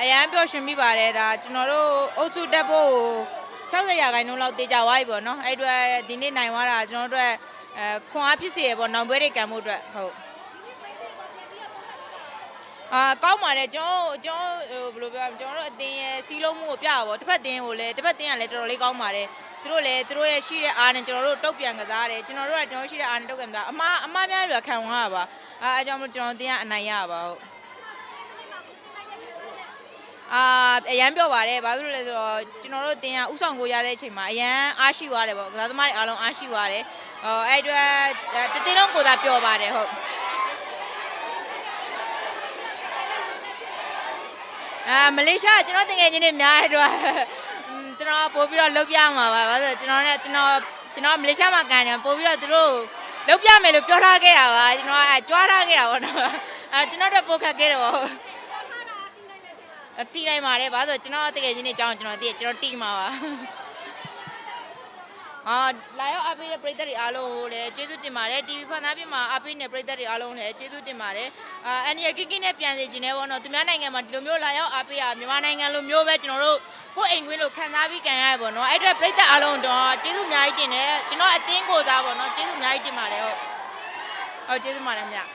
အရန်ပျော်ရွှင်မိပါတယ်ဒါကျွန်တော်တို့အုပ်စုတက်ဖို့60ရာခိုင်နှုန်းလောက်တေချာသွားပြီပေါ့နော်အဲ့အတွက်ဒီနေ့နိုင်သွားတာကျွန်တော်တို့အတွက်အဲခွန်အားဖြစ်စေရပေါ့နောင်ပွဲတွေကံမှုအတွက်ဟုတ်အာကောင်းပါတယ်ကျွန်တော်ကျွန်တော်ဟိုဘယ်လိုပြောရမလဲကျွန်တော်တို့အတင်းရဲ့စီးလုံးမှုကိုပြတာပေါ့တစ်ဖက်တင်းကိုလည်းတစ်ဖက်တင်းကလည်းတော်တော်လေးကောင်းပါတယ်သူတို့လည်းသူတို့ရဲ့ရှိတဲ့အားနဲ့ကျွန်တော်တို့တုတ်ပြန်ကစားတယ်ကျွန်တော်တို့ကကျွန်တော်ရှိတဲ့အားနဲ့တုတ်ပြန်ကစားအမားအမားများတွေကခံသွားတာပါအဲအဲကြောင့်မလို့ကျွန်တော်တင်းကအနိုင်ရပါဟုတ် အာအရန်ပြောပါတယ်ဘာဖြစ်လို့လဲဆိုတော့ကျွန်တော်တို့တင်ရဥဆောင်ကိုရတဲ့အချိန်မှာအရန်အားရှိသွားတယ်ပေါ့ကစားသမားတွေအားလုံးအားရှိသွားတယ်ဟောအဲ့အတွက်တတင်းလုံးကိုသာပြောပါတယ်ဟုတ်အာမလေးရှားကျွန်တော်တင်ငယ်ချင်းတွေများတဲ့အတွက်อืมကျွန်တော်ပို့ပြီးတော့လုတ်ပြမှာပါဘာလို့လဲဆိုတော့ကျွန်တော်နဲ့ကျွန်တော်ကျွန်တော်မလေးရှားမှာကန်တယ်ပို့ပြီးတော့သူတို့လုတ်ပြမယ်လို့ပြောထားခဲ့တာပါကျွန်တော်အဲကြွားထားခဲ့တာပေါ့နော်အဲကျွန်တော်တို့ပို့ခတ်ခဲ့တယ်ပေါ့ တီးနိုင်ပါတယ်ဘာလို့လဲဆိုတော့ကျွန်တော်တကယ်ချင်းနေအကြောင်းကျွန်တော်သိတယ်ကျွန်တော်တီးမှာပါအာလာရောက်အပေးတဲ့ပရိသတ်တွေအားလုံးကိုလည်းကျေးဇူးတင်ပါတယ် TV ဖန်သားပြင်မှာအပေးတဲ့ပရိသတ်တွေအားလုံးလည်းကျေးဇူးတင်ပါတယ်အာအန်ဒီရကိကိနဲ့ပြန်စီခြင်းနဲ့ပေါ့နော်သူများနိုင်ငံမှာဒီလိုမျိုးလာရောက်အပေးရမြန်မာနိုင်ငံလိုမျိုးပဲကျွန်တော်တို့ကိုယ့်အိမ်ကွင်းလိုခံစားပြီးကန်ရရပေါ့နော်အဲ့အတွက်ပရိသတ်အားလုံးတော့ကျေးဇူးအများကြီးတင်တယ်ကျွန်တော်အတင်းကိုစားပေါ့နော်ကျေးဇူးအများကြီးတင်ပါတယ်ဟုတ်ဟုတ်ကျေးဇူးပါတယ်မြတ်